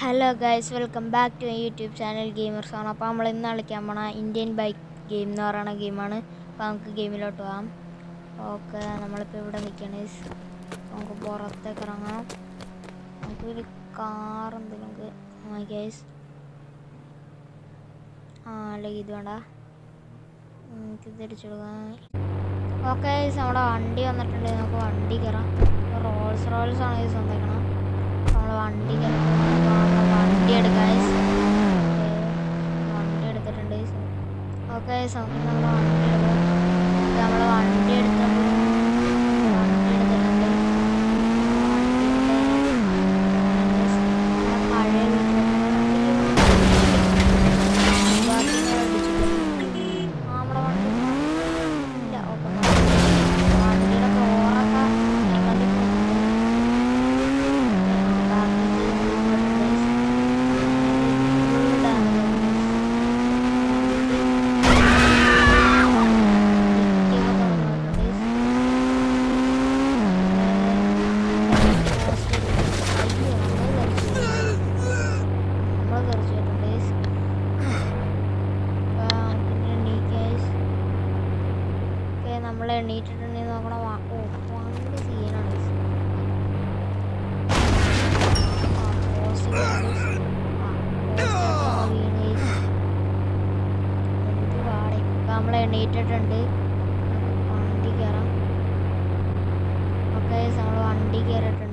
Hello guys welcome back to YouTube channel gamers ആണ് അപ്പോൾ നമ്മൾ ഇന്ന് കളിക്കാൻ പോണ ഇന്ത്യൻ ബൈക്ക് ഗെയിം എന്ന് പറയുന്ന ഗെയിമാണ് അപ്പോൾ നമുക്ക് ഗെയിമിലോട്ട് പോകാം. ഓക്കെ നമ്മളിപ്പോൾ ഇവിടെ നിൽക്കണ. നമുക്ക് പുറത്തേക്ക് ഇറങ്ങാം. നമുക്കൊരു കാർ എന്തെങ്കിലും നമുക്ക് ഗൈസ് ആ അല്ലെങ്കിൽ ഇത് വേണ്ട. നമുക്ക് തിരിച്ചു കൊടുക്കാം. ഓക്കെ നമ്മുടെ വണ്ടി വന്നിട്ടുണ്ട്. നമുക്ക് വണ്ടി കയറാം. റോൾസ് റോൾസ് ആണ് ഇത് സ്വന്തക്കണം നമ്മൾ വണ്ടി വണ്ടി എടുക്കാം. വണ്ടി എടുത്തിട്ടുണ്ട് ഓക്കെ നമുക്ക് നമ്മുടെ വണ്ടി എടുക്കാം നമ്മൾ വണ്ടി എടുത്തിട്ടുണ്ട് വണ്ടി എടുത്തിട്ടുണ്ട് വണ്ടിയുടെ പഴയ നമ്മുടെ വണ്ടി ഇല്ല ഓക്കെ വണ്ടിയുടെ ഡോറൊക്കെ ഇങ്ങോട്ട് നമ്മൾ എണ്ണീറ്റിട്ടുണ്ടെങ്കിൽ നോക്കണം വാ- ഓ വണ്ടി സീനാണ് guys. നമ്മൾ എണീറ്റിട്ടുണ്ട്. വണ്ടി കയറാം ഓക്കെ നമ്മൾ വണ്ടി കയറിയിട്ടുണ്ട്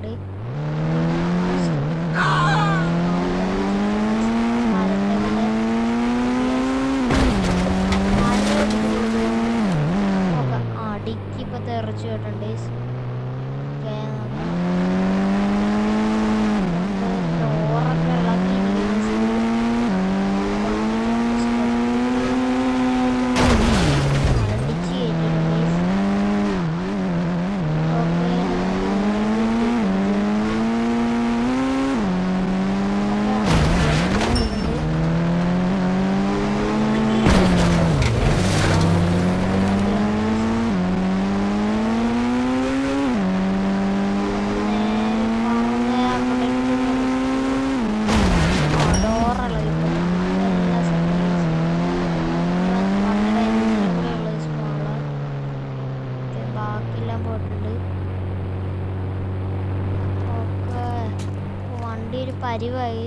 പരിവായി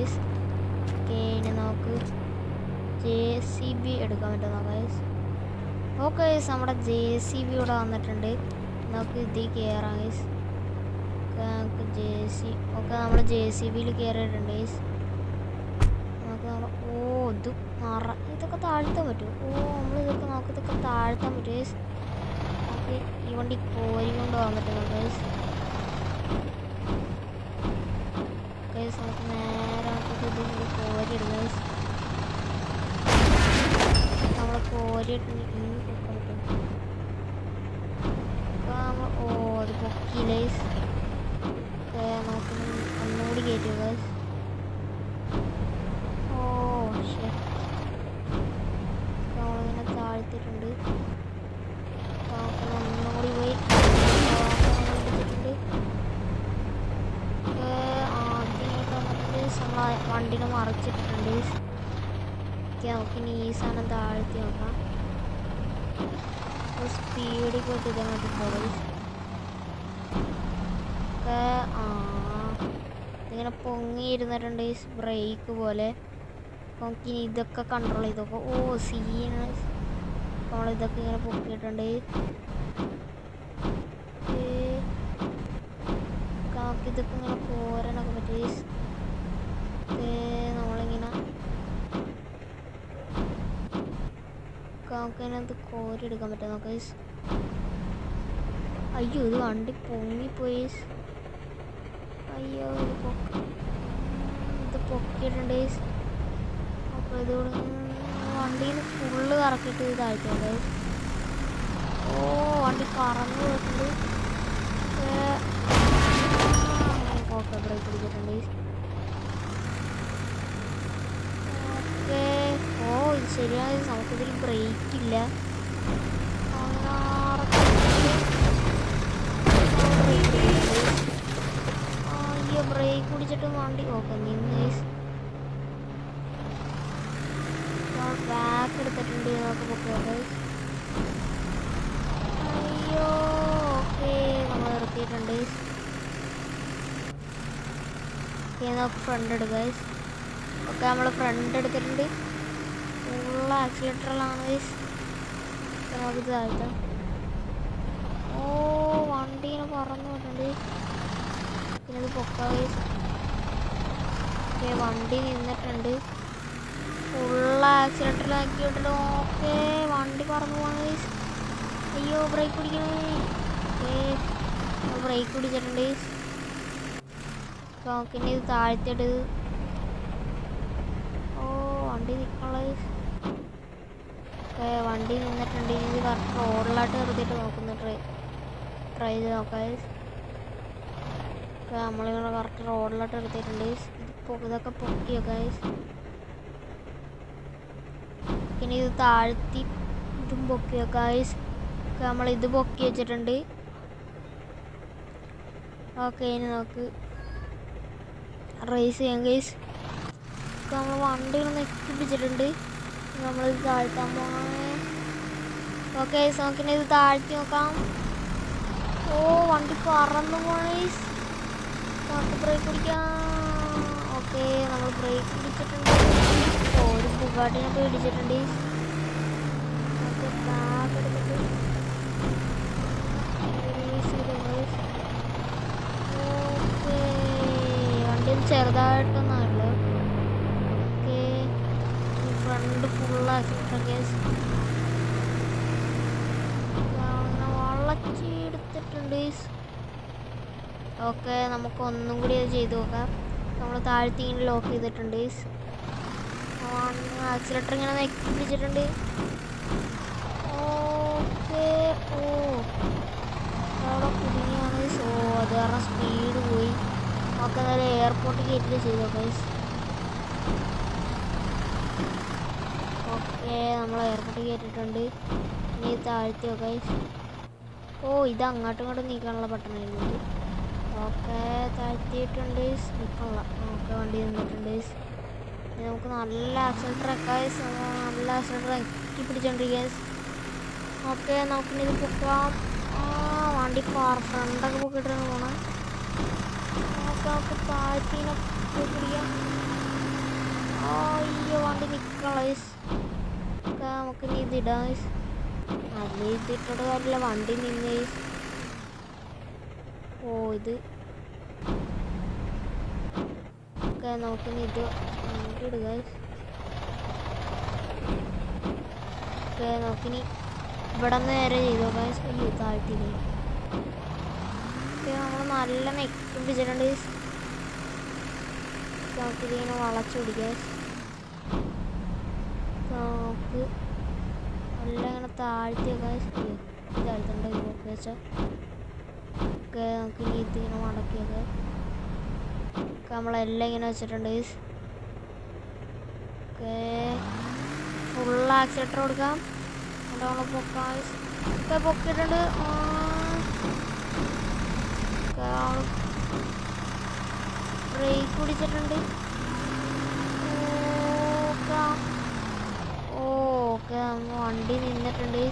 ഇനി നമുക്ക് ജെ സി ബി എടുക്കാൻ പറ്റുമോ ഗൈസ് ഓക്കെ ഗൈസ് നമ്മുടെ ജെ സി ബി ഇവിടെ വന്നിട്ടുണ്ട്. നമുക്ക് ഇതിൽ കയറാം ഗൈസ് നമുക്ക് ജെ സി ഓക്കെ നമ്മൾ ജെ സി ബിയിൽ കയറിയിട്ടുണ്ട് ഗൈസ് നമുക്ക് നമ്മുടെ ഓ ഇത് മറ ഇതൊക്കെ താഴ്ത്താൻ പറ്റുമോ? ഓ നമ്മൾ ഇതൊക്കെ നമുക്ക് ഇതൊക്കെ താഴ്ത്താൻ പറ്റും ഗൈസ് നമുക്ക് ഈ വണ്ടി കോരി കൊണ്ട് പോകാൻ പറ്റുന്നുണ്ട് ഗൈസ് ഗൈസ് നമുക്ക് നേരെ നമുക്ക് ഇത് ഇങ്ങോട്ട് കോരി ഇടും ഗൈസ് നമ്മൾ കോരി ഇട്ട് ഇനി പൊക്കാൻ പറ്റും ഇപ്പൊ നമ്മ- ഓ അത് പൊക്കി ഗൈസ് നമുക്ക് ഒന്നുകൂടി കയറ്റുക ഗൈസ് ഓ ശരി നമ്മളിങ്ങനെ താഴ്ത്തിയിട്ടുണ്ട് നമുക്ക് ഒന്നുകൂടി പോയി എടുത്തിട്ടുണ്ട് നമ്മളെ വണ്ടിനെ മറിച്ചിട്ടുണ്ട്. ഓക്കെ നമുക്ക് ഇനി ഈ സാധനം താഴ്ത്തി നോക്കാം. സ്പീഡിൽ പോയിട്ട് ഇതേ മതി പോയി. ഒക്കെ ആ ഇതിങ്ങനെ പൊങ്ങി ഇരുന്നിട്ടുണ്ട് ബ്രേക്ക് പോലെ. നമുക്ക് ഇനി ഇതൊക്കെ കൺട്രോൾ ചെയ്ത് നോക്കാം. ഓ സീന നമ്മളിതൊക്കെ ഇങ്ങനെ പൊക്കിയിട്ടുണ്ട്. നമുക്കിതൊക്കെ ഇങ്ങനെ പോരാനൊക്കെ പറ്റി നമ്മളിങ്ങനെ നമുക്ക് അതിനകത്ത് കോരി എടുക്കാൻ പറ്റും നമുക്ക്. അയ്യോ ഇത് വണ്ടി പൊങ്ങിപ്പോയി. അയ്യോ ഇത് പൊക്ക ഇത് പൊക്കിയിട്ടുണ്ട്. അപ്പോൾ ഇതോടെ വണ്ടിയിൽ ഫുള്ള് കറക്കിയിട്ട് ഇതായിട്ടുണ്ട് ഓ വണ്ടി പറന്ന് പോയിട്ടുണ്ട് ഓക്കെ ബ്രേക്ക് പിടിച്ചിട്ടുണ്ട് guys. ഓക്കെ ഓ ഇത് ശരിയാണ് നമുക്കിതിൽ ബ്രേക്ക് ഇല്ല. ബ്രേക്ക് പിടിച്ചിട്ട് വണ്ടി ഓക്കെ നിന്ന്. ബാക്ക് എടുത്തിട്ടുണ്ട് നമുക്ക് പൊക്കോട്ടെ അയ്യോ ഓക്കെ നമ്മൾ നിർത്തിയിട്ടുണ്ട് നമുക്ക് ഫ്രണ്ട് എടുക്കുക ഓക്കെ നമ്മൾ ഫ്രണ്ട് എടുത്തിട്ടുണ്ട്. ഫുൾ ആക്സിലേറ്ററിലാണ് ഗൈസ് നമുക്ക് ഇത് താഴ്ത്താം ഓ വണ്ടി ഇങ്ങനെ പറന്നു പോയിട്ടുണ്ട് പിന്നെ ഇത് പൊക്കാം വണ്ടി നിന്നിട്ടുണ്ട്. ഫുൾ ആക്സിഡന്റിലാക്കി വിട്ടിട്ട് ഓക്കെ വണ്ടി പറന്നു ഗൈസ് അയ്യോ ബ്രേക്ക് പിടിക്കണേ. ബ്രേക്ക് പിടിച്ചിട്ടുണ്ട്. നോക്കിന്റെ ഇത് താഴ്ത്തിയിട്ട്. ഓ വണ്ടി നിൽക്കണുള്ള ഓക്കെ വണ്ടി നിന്നിട്ടുണ്ട് ഇത് കറക്റ്റ് റോഡിലായിട്ട് നിർത്തിയിട്ട് നോക്കുന്നു ട്രൈ ട്രൈ ചെയ്ത് നോക്കാം ഓക്കെ നമ്മളിങ്ങനെ കറക്റ്റ് റോഡിലോട്ട് എടുത്തിട്ടുണ്ട് ഇതൊക്കെ പൊക്കിയോ ഗൈസ് പിന്നെ ഇത് താഴ്ത്തി ഇതും പൊക്കിയോ ഗൈസ് നമ്മൾ ഇത് പൊക്കി വെച്ചിട്ടുണ്ട്. ഓക്കെ ഇനി നോക്ക് റേസ് ചെയ്യാം ഗൈസ് നമ്മൾ വണ്ടികൾ നെക്കിപ്പിച്ചിട്ടുണ്ട് നമ്മളിത് താഴ്ത്താൻ പോകണേ ഓക്കെ നോക്കിനെ ഇത് താഴ്ത്തി നോക്കാം. ഓ വണ്ടി പറന്നു പോണേസ് നമുക്ക് ബ്രേക്ക് പിടിക്കാം. ഓക്കെ നമ്മൾ ബ്രേക്ക് പിടിച്ചിട്ടുണ്ട്. ഓ, ഒരു ബുഗാട്ടിനെ പോയി പിടിച്ചിട്ടുണ്ട് ചെറുതായിട്ടൊന്നും എടുത്തിട്ട് ഫ്രണ്ട് ഫുൾ ആക്കിയിട്ടുണ്ട് വളച്ചെടുത്തിട്ടുണ്ട് ഓക്കെ നമുക്ക് ഒന്നും കൂടി അത് ചെയ്തു നോക്കാം. നമ്മൾ താഴ്ത്തി ലോക്ക് ചെയ്തിട്ടുണ്ട് ആക്സിലേറ്റർ ഇങ്ങനെ നെക്കി ഓക്കെ ഓ. അവിടെ കുടുങ്ങിയാണ് സോ അത് കാരണം സ്പീഡ് പോയി. നമുക്ക് എന്തായാലും എയർപോർട്ട് കയറ്റിട്ട് ചെയ്തു ഗൈസ് ഓക്കെ നമ്മൾ എയർപോർട്ടിൽ കയറ്റിയിട്ടുണ്ട് ഇനി താഴ്ത്തി ഗൈസ് ഓ ഇത് അങ്ങോട്ടും ഇങ്ങോട്ടും നീക്കാനുള്ള ബട്ടണായിരുന്നു ഓക്കെ താഴ്ത്തിയിട്ടുണ്ട്. നിൽക്കണില്ല ഓക്കെ വണ്ടി നിന്നിട്ടുണ്ട്. നമുക്ക് നല്ല ഗൈസ് നല്ല ആക്സിലേറ്റർ എക്കി പിടിച്ചോണ്ടിരിക്കുക ഓക്കെ നമുക്കിനി ഇത് പൊക്കാം. വണ്ടി പാർ ഫ്രണ്ടൊക്കെ പൊക്കിട്ടാണ് പോണേ. ഓക്കെ നമുക്ക് താഴ്ത്തിനെ പിടിക്കാം അയ്യോ വണ്ടി നിൽക്കണം ഓക്കെ ചെയ്തിടാ അത് ഇട്ടിട്ട് കാര്യമില്ല വണ്ടി നിന്ന്. ഓ ഇത് ഓക്കെ നമുക്ക് ഇത് അങ്ങോട്ട് ഇടുക. ഓക്കെ നമുക്കിനി ഇവിടെ നിന്ന് നേരെ ചെയ്തോ ഗൈസ് അയ്യോ താഴ്ത്തില്ലേ നമ്മൾ നല്ല guys. നമുക്കിതിങ്ങനെ വളച്ചൊടിക്കാം നമുക്ക് നല്ല ഇങ്ങനെ താഴ്ത്തി guys. അയ്യോ ഇത് താഴ്ത്തണ്ട ഇതൊക്കെ വെച്ചാൽ ഓക്കെ നമുക്ക് ഇനി ഇതിങ്ങനെ മടക്കിയൊക്കെ ഒക്കെ നമ്മളെല്ലാം ഇങ്ങനെ വെച്ചിട്ടുണ്ട്. ഓക്കെ ഫുൾ ആക്സിലേറ്റർ കൊടുക്കാം എന്നിട്ട് നമ്മൾ പൊക്കാം guys. ഒക്കെ പൊക്കിയിട്ടുണ്ട്. ഒക്കെ ബ്രേക്ക് പിടിച്ചിട്ടുണ്ട് ഓക്കെ വണ്ടി നിന്നിട്ടുണ്ട്.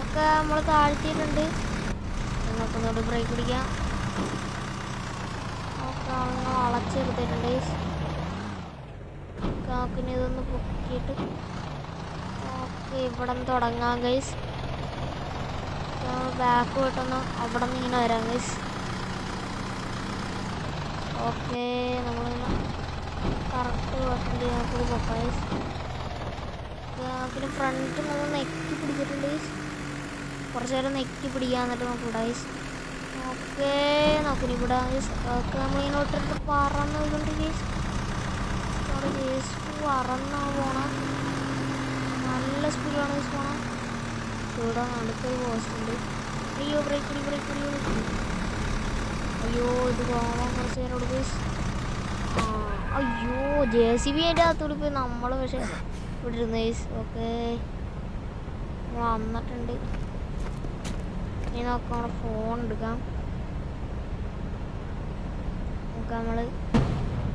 ഒക്കെ നമ്മൾ താഴ്ത്തിയിട്ടുണ്ട്. നമുക്കൊന്നുകൂടി ബ്രേക്ക് പിടിക്കാം. ഒക്കെ വളച്ചെടുത്തിട്ടുണ്ട്. കാക്കിന് ഇതൊന്ന് പൊക്കിയിട്ട് ഓക്കെ ഇവിടെ നിന്ന് തുടങ്ങാം ഗൈസ് ബാക്ക് പോയിട്ടൊന്ന് അവിടെ നിന്ന് ഇങ്ങനെ വരാം ഗൈസ് ഓക്കെ നമ്മളിങ്ങനെ കറക്റ്റ് പോയിട്ടുണ്ട്. നമുക്ക് പൊക്കാം ഗൈസ് പിന്നെ ഫ്രണ്ട് നമ്മൾ നെക്കി പിടിച്ചിട്ടുണ്ട്. കുറച്ച് നേരം നെക്കി പിടിക്കാൻ എന്നിട്ട് നമുക്ക് ഇവിടെ ഓക്കെ നോക്കിനി ഇവിടെ ഓക്കെ നമ്മളിങ്ങനെ ഇട്ടിട്ട് പറന്ന് പോയിക്കൊണ്ട് ഗൈസ് അവിടെ ഗൈസ് പറന്നാ പോണം. നല്ല സ്പീഡാണ് ഗൈസ് പോണം. ഇവിടെ അടുത്തൊരു പോസ്റ്റ് ഉണ്ട്. അയ്യോ ബ്രേക്ക് പിടി ബ്രേക്ക് പിടി അയ്യോ ഇത് പോകാൻ കുറച്ച് നേരം കൊടുക്കും അയ്യോ ജെ സി ബി അതിന്റെ അകത്തോട് പോയി നമ്മൾ പക്ഷെ ഇവിടെ ഓക്കെ. വന്നിട്ടുണ്ട്. ഇനി നോക്കാം നമ്മുടെ ഫോൺ എടുക്കാം. നമുക്ക് നമ്മൾ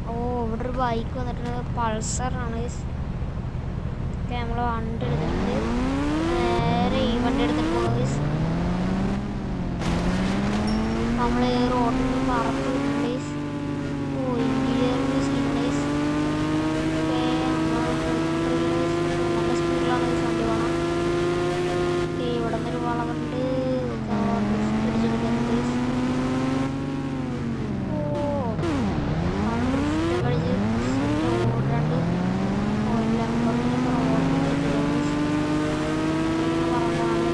ഓ ഇവിടെ ഒരു ബൈക്ക് വന്നിട്ടുണ്ട്. പൾസറാണ് ഓക്കെ നമ്മൾ വണ്ടി എടുത്തിട്ടുണ്ട്. നേരെ ഈ വണ്ടി എടുത്തിട്ട് പോകാം. Guys. നമ്മൾ റോഡിൽ നിന്ന് പറത്ത് വിട്ടിട്ടുണ്ട് guys. ഓ ഇന്റീരിയറിന് സീൻ ഗൈസ് നല്ല സ്പീഡിലാണ് guys വണ്ടി പോകണം ഓക്കെ ഇവിടെ നിന്നൊരു വളവുണ്ട് പിടിച്ചെടുക്കുന്നുണ്ട് guys. ഓ ആണ് drift ഒക്കെ അടിച്ച് set ഓടാണ്ട് ഒരു ലംബറിലൊക്കെ ഓടുന്നുണ്ട് guys. ഇങ്ങനെ പറന്നതാണ്.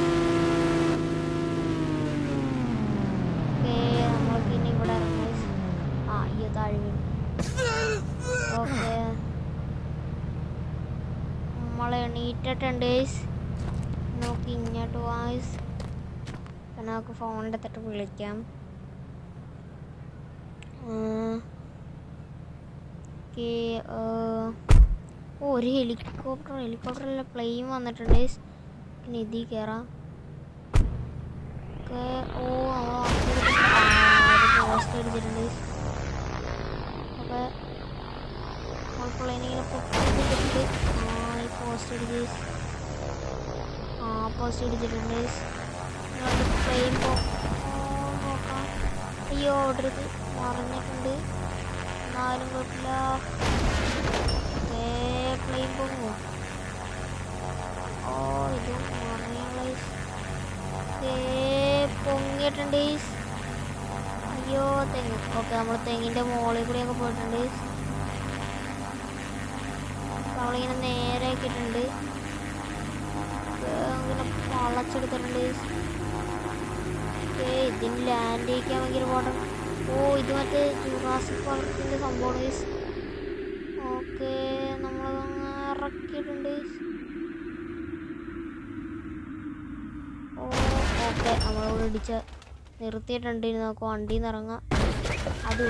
ഓക്കേ, നമ്മൾക്ക് ഇനി ഇവിടെ ഇറങ്ങാം guys. ആ അയ്യോ താഴെ വീണു ഓക്കെ നമ്മൾ എണീറ്റിട്ടുണ്ട് guys. നോക്കി ഇങ്ങോട്ട് വായിസ് നമുക്ക് ഫോണിന്റെ തൊട്ട് വിളിക്കാം. ഓ ഒരു ഹെലികോപ്റ്റർ ഹെലികോപ്റ്ററിലെ പ്ലെയിൻ വന്നിട്ടുണ്ട് guys. പിന്നെ ഇതിൽ കയറാം ഓ പോസ്റ്റ് അടിച്ചിട്ടുണ്ട് guys. ഓക്കെ നമ്മൾ പോസ്റ്റ് അടിച്ച് പോസ്റ്റ് അടിച്ചിട്ടുണ്ട് ഓ, നോക്കാം. അയ്യോ ഓടരുത് മറിഞ്ഞിട്ടുണ്ട്. എന്നാലും കുഴപ്പമില്ല. പ്ലെയിൻ പോകുമോ ഓ ഇത് പൊങ്ങിയിട്ടുണ്ട് അയ്യോ തെങ്ങ് ഓക്കെ നമ്മൾ തെങ്ങിന്റെ മുകളിൽ കൂടിയൊക്കെ പോയിട്ടുണ്ട്. നമ്മളിങ്ങനെ നേരെ ആക്കിയിട്ടുണ്ട് ഇങ്ങനെ വളച്ചെടുത്തിട്ടുണ്ട്. ഏ ഇതിന് ലാൻഡ് ചെയ്യിക്കാൻ ഭയങ്കര പാടാണ് ഓ ഇത് മറ്റേ ജുറാസിക് പാർക്കിന്റെ സംഭവമാണ് guys. ഓക്കെ നമ്മൾ ഇറക്കിയിട്ടുണ്ട്. ഓ ഓക്കെ നമ്മളോട് ഇടിച്ച നിർത്തിയിട്ടുണ്ട് ഇനി നമുക്ക് വണ്ടിയിൽ നിന്ന് ഇറങ്ങാം അത്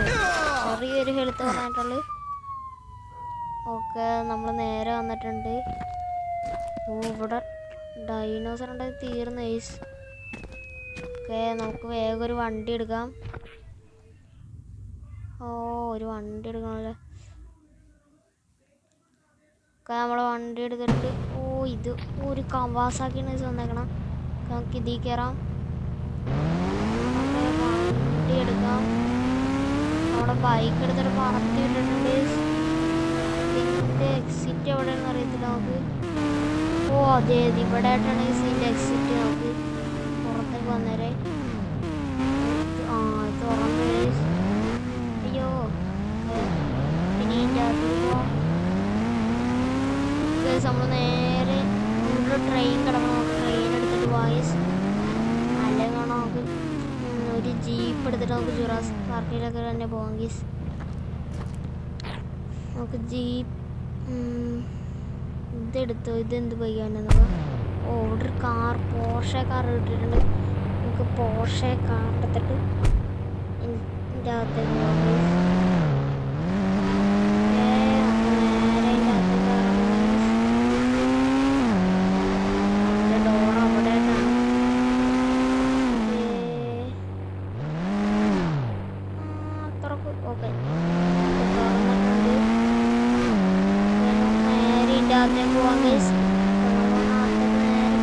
ചെറിയൊരു ഹെൽത്ത് പറഞ്ഞിട്ടുള്ളു ഓക്കെ നമ്മൾ നേരെ വന്നിട്ടുണ്ട്. ഓ ഇവിടെ ഡൈനോസർ ഉണ്ടായി തീർന്നു ഏസ് ഓക്കെ നമുക്ക് വേഗം ഒരു വണ്ടി എടുക്കാം. ഓ ഒരു വണ്ടി എടുക്കണമല്ലോ ഒക്കെ നമ്മൾ വണ്ടി എടുത്തിട്ട് ഓ ഇത് ഒരു കവാസാക്കിയാണ് വന്നേക്കണം. നമുക്ക് ഇതിൽ കയറാം വണ്ടി എടുക്കാം. നമ്മുടെ ബൈക്ക് എടുത്തിട്ട് പറത്തി വിട്ടിട്ടുണ്ട് ഇതിന്റെ എക്സിറ്റ് എവിടെയാണെന്ന് അറിയത്തില്ല നമുക്ക്. ഓ അതെ അതെ ഇവിടെ ആയിട്ടാണ് ഇതിന്റെ എക്സിറ്റ് നമുക്ക് പുറത്തേക്ക് വന്നേരെ. ആ തുറന്ന്. അയ്യോ പിന്നെ നമ്മൾ നേരെ ഇവിടെ ട്രെയിൻ കിടക്കണം. ട്രെയിൻ എടുത്തിട്ട് വായിസ് അല്ലെങ്കിൽ നമുക്ക്. ഒരു ജീപ്പ് എടുത്തിട്ട് നമുക്ക് ജുറാസ് പാർക്കിലൊക്കെ തന്നെ പോകാം ഗീസ് നമുക്ക് ജീപ്പ് ഇതെടുത്തോ ഇതെന്ത് പയ്യാണെന്ന്. ഓ കാർ പോർഷെ കാർ ഇട്ടിട്ടുണ്ട് നമുക്ക് പോർഷെ കാർ എടുത്തിട്ട് ഇതിന്റെ അകത്തേക്ക് പോകാം guys. ഏ, നമുക്ക് നേരെ ഇതിന്റെ അകത്തേക്ക് കയറാം guys. അതിന്റെ ഡോർ അവിടെ ആയിട്ടാണ് അത്രയ്ക്ക് ഓക്കെ തുറന്നിട്ടുണ്ട് നേരെ ഇതിന്റെ അകത്തേക്ക് പോവാം ഗൈസ് അകത്തേക്ക് നേരെ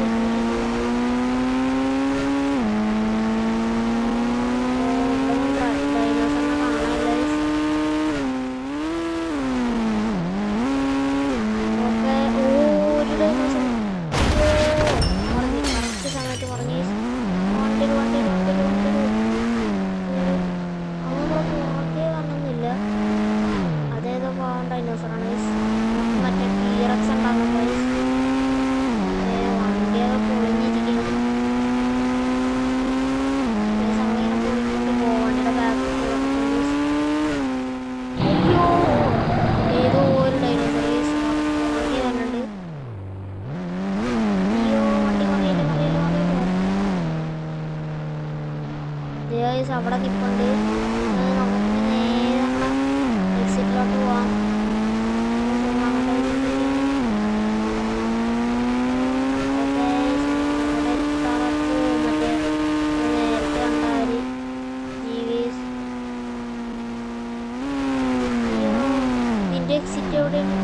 ഡൈനോസറിനെ കാണാൻ ഗൈസ് ഓക്കെ ഓ ഒരു ഡൈനോസർ പറഞ്ഞു കറക്റ്റ് സമയത്ത് പറഞ്ഞു വണ്ടി വണ്ടി വണ്ടി വണ്ടി നമ്മളെ പുറത്തേ കാണുന്നില്ല അതേതോ പോകാൻ ഡൈനോസറാണ് മറ്റേ ടീറക്സ് ഉണ്ടാകുന്ന ഒരു എക്സിറ്റ് എവിടെയാണ്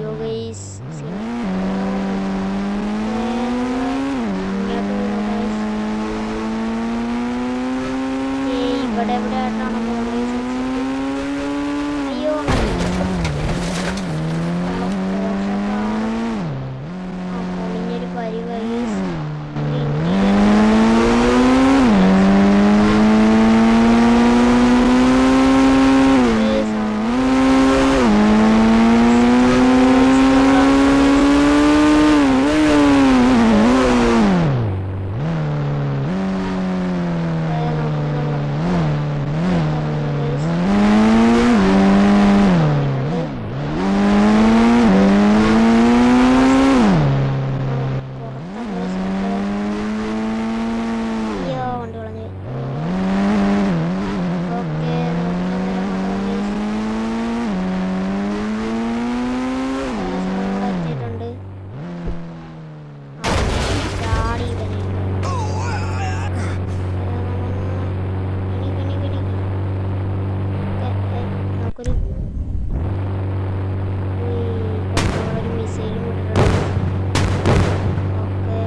യോ ഗൈസ് ഇവിടെ എവിടെ ആയിട്ടാണ് പോകുന്നത് എക്സിറ്റ് അയ്യോ പൊളിഞ്ഞൊരു പരിവായി അയ്യോ വണ്ടി വളഞ്ഞു ഓക്കെ എത്തിയിട്ടുണ്ട് ചാടി തന്നെ നമുക്കൊരു ഒരു മിസൈലും ഓക്കെ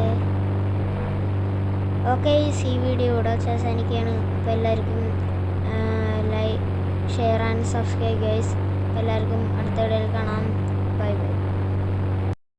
ഓക്കെ ഈ വീഡിയോ ഇവിടെ വെച്ച് അവസാനിക്കുകയാണ്. അപ്പോൾ എല്ലാവർക്കും like share and subscribe guys